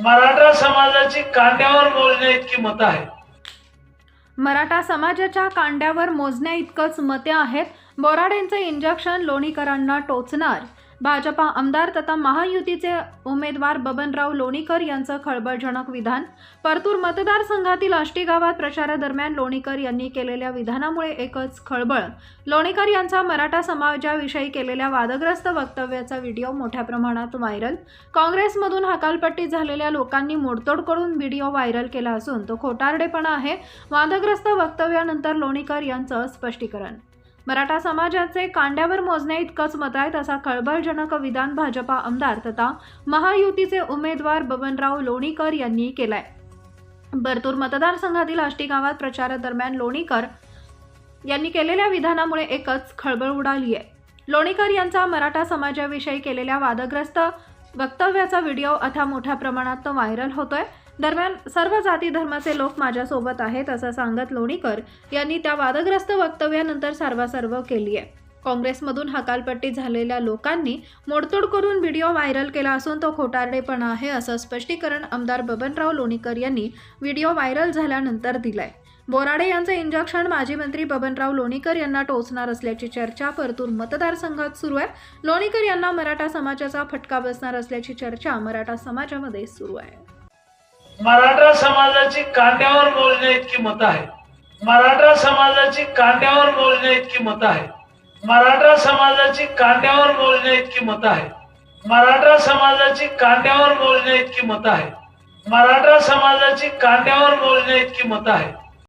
मराठा समाजाची कांड्यावर मोजण्या इतकी मतं आहेत. मराठा समाजाच्या कांड्यावर मोजण्या इतकंच मते आहेत. बोराडेंचं इंजेक्शन लोणीकरांना टोचणार. भाजपा आमदार तथा महायुतीचे उमेदवार बबनराव लोणीकर यांचं खळबळजनक विधान. परतूर मतदारसंघातील आष्टी गावात प्रचारादरम्यान लोणीकर यांनी केलेल्या विधानामुळे एकच खळबळ. लोणीकर यांचा मराठा समाजाविषयी केलेल्या वादग्रस्त वक्तव्याचा व्हिडिओ मोठ्या प्रमाणात व्हायरल. काँग्रेसमधून हकालपट्टी झालेल्या लोकांनी मोडतोड करून व्हिडिओ व्हायरल केला असून तो खोटारडेपणा आहे. वादग्रस्त वक्तव्यानंतर लोणीकर यांचं स्पष्टीकरण. मराठा समाजाचे कांड्यावर मोजण्या इतकंच मत आहेत असा खळबळजनक विधान भाजपा आमदार तथा महायुतीचे उमेदवार बबनराव लोणीकर यांनी केलाय. बरतूर मतदारसंघातील आष्टी गावात प्रचारादरम्यान लोणीकर यांनी केलेल्या विधानामुळे एकच खळबळ उडाली आहे. लोणीकर यांचा मराठा समाजाविषयी केलेल्या वादग्रस्त वक्तव्याचा व्हिडिओ आता मोठ्या प्रमाणात व्हायरल होतोय. दरम्यान सर्व जाती धर्माचे लोक माझ्यासोबत आहेत असं सांगत लोणीकर यांनी त्या वादग्रस्त वक्तव्यानंतर सर्वासर्व केली आहे. काँग्रेसमधून हकालपट्टी झालेल्या लोकांनी मोडतोड करून व्हिडिओ व्हायरल केला असून तो खोटारडेपणा आहे असं स्पष्टीकरण आमदार बबनराव लोणीकर यांनी व्हिडिओ व्हायरल झाल्यानंतर दिलाय. बोराडे यांचं इंजेक्शन माजी मंत्री बबनराव लोणीकर यांना टोचणार असल्याची चर्चा परतूर मतदारसंघात सुरू आहे. लोणीकर यांना मराठा समाजाचा फटका बसणार असल्याची चर्चा मराठा समाजामध्ये सुरू आहे. मराठा समाजाची कांड्यावर मोजण्या इतकी मतं आहेत. मराठा समाजाची कांड्यावर मोजण्या इतकी मतं आहेत. मराठा समाजाची कांड्यावर मोजण्या इतकी मतं आहेत. मराठा समाजाची कांड्यावर मोजण्या इतकी मतं आहेत. मराठा समाजाची कांड्यावर मोजण्या इतकी मतं आहेत.